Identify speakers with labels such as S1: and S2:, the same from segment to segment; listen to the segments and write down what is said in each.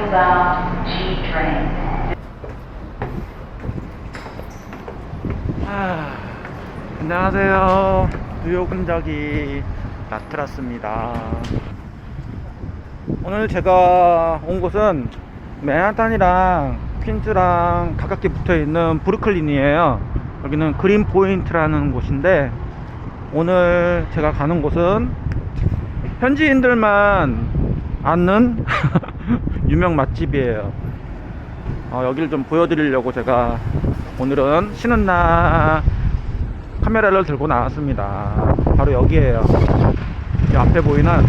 S1: southbound G train.
S2: 아, 안녕하세요. 뉴욕 흔적이 나트라스입니다. 오늘 제가 온 곳은 맨하탄이랑 퀸즈랑 가깝게 붙어 있는 브루클린이에요. 여기는 그린 포인트라는 곳인데 오늘 제가 가는 곳은 현지인들만 아는 유명 맛집이에요. 어, 여기를 좀 보여드리려고 제가 오늘은 쉬는 날 카메라를 들고 나왔습니다. 바로 여기에요. 이 앞에 보이는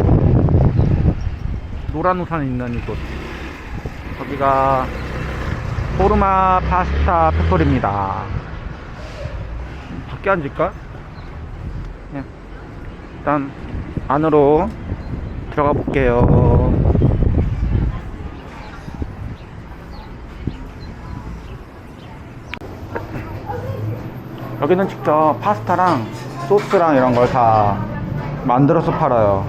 S2: 노란 우산 있는 이곳. 거기가 포르마 파스타 페토리입니다. 밖에 앉을까? 예. 일단 안으로 들어가 볼게요. 여기는 직접 파스타랑 소스랑 이런 걸 다 만들어서 팔아요.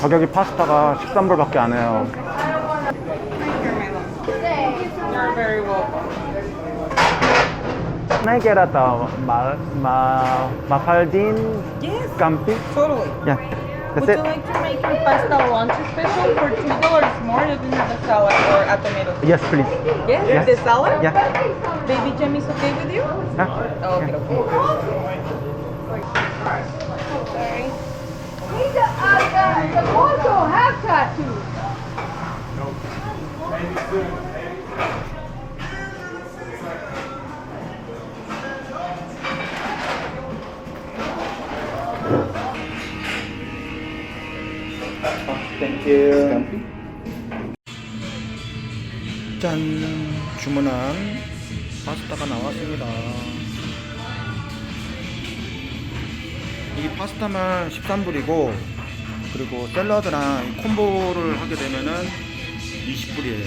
S2: 가격이 파스타가 13불밖에 안 해요. Can I get a ma, ma, mafaldin
S3: Yes,
S2: scampi?
S3: totally.
S2: Yeah,
S3: Would
S2: that's
S3: you like to make your pasta lunch special for two dollars more? You can have a salad or a tomato.
S2: Yes, please.
S3: Yes,
S2: Yes.
S3: the salad.
S2: Yeah.
S3: Baby Jam is okay with you? Oh, okay,
S2: Yeah.
S3: okay.
S4: He's
S2: 짠 주문한 파스타가 나왔습니다. 이 파스타만 13불이고 그리고 샐러드랑 이 콤보를 하게 되면은 20불이에요.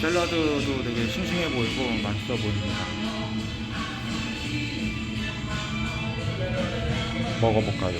S2: 샐러드도 되게 싱싱해 보이고 맛있어 보입니다. 먹어볼까요?